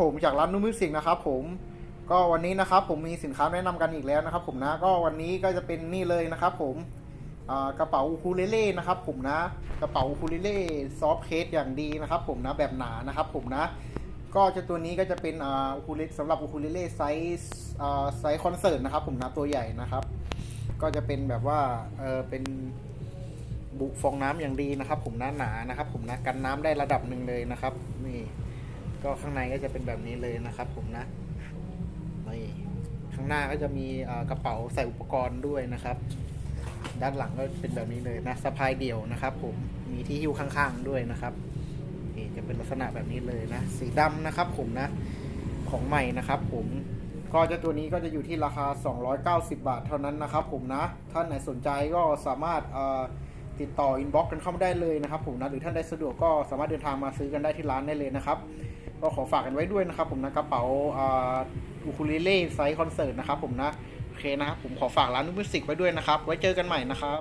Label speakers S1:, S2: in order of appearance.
S1: ผมจากร้านนุ่มมิวสิกนะครับผมก็วันนี้นะครับผมมีสินค้าแนะนำกันอีกแล้วนะครับ ผมนะก็วันนี้ก็จะเป็นนี่เลยนะครับ ผมกระเป๋าอูคูเลเล่นะครับ ผมนะกระเป๋าอูคูเลเล่ซอฟเคสอย่างดีนะครับ ผมนะแบบหนานะครับ ผมนะ ก็จะตัวนี้ก็จะเป็นอ่าคูเลสำหรับคูเลเล่ไซส์ไซส์คอนเสิร์ตนะครับ ผมนะตัวใหญ่นะครับ ก็จะเป็นแบบว่าเออเป็นบุฟองน้ำอย่างดีนะครับ ผมนะหนานะครับ ผมนะกันน้ำได้ระดับหนึ่งเลยนะครับนี่ ก็ข้างในก็จะเป็นแบบนี้เลยนะครับ ผมนะนี่ข้างหน้าก็จะมีกระเป๋าใส่อุปกรณ์ด้วยนะครับ ด้านหลังก็เป็นแบบนี้เลยนะสะพายเดี่ยวนะครับ ผมมีที่หิ้วข้างๆด้วยนะครับนี่จะเป็นลักษณะแบบนี้เลยนะ สีดำนะครับ ผมนะของใหม่นะครับ ผมก็จะตัวนี้ก็จะอยู่ที่ราคา 290 บาทเท่านั้นนะครับ ผมนะ ท่านไหนสนใจก็สามารถ ติดต่ออินบ็อกกันเข้ามาได้เลยนะครับผมนะหรือท่านใดสะดวกก็สามารถเดินทางมาซื้อกันได้ที่ร้านได้เลยนะครับก็ขอฝากกันไว้ด้วยนะครับผมนะกระเป๋าอูคูเลเล่ไซส์คอนเสิร์ตนะครับผมนะโอเคนะครับผมขอฝากร้านนุมิสิกไว้ด้วยนะครับ ไว้เจอกันใหม่นะครับ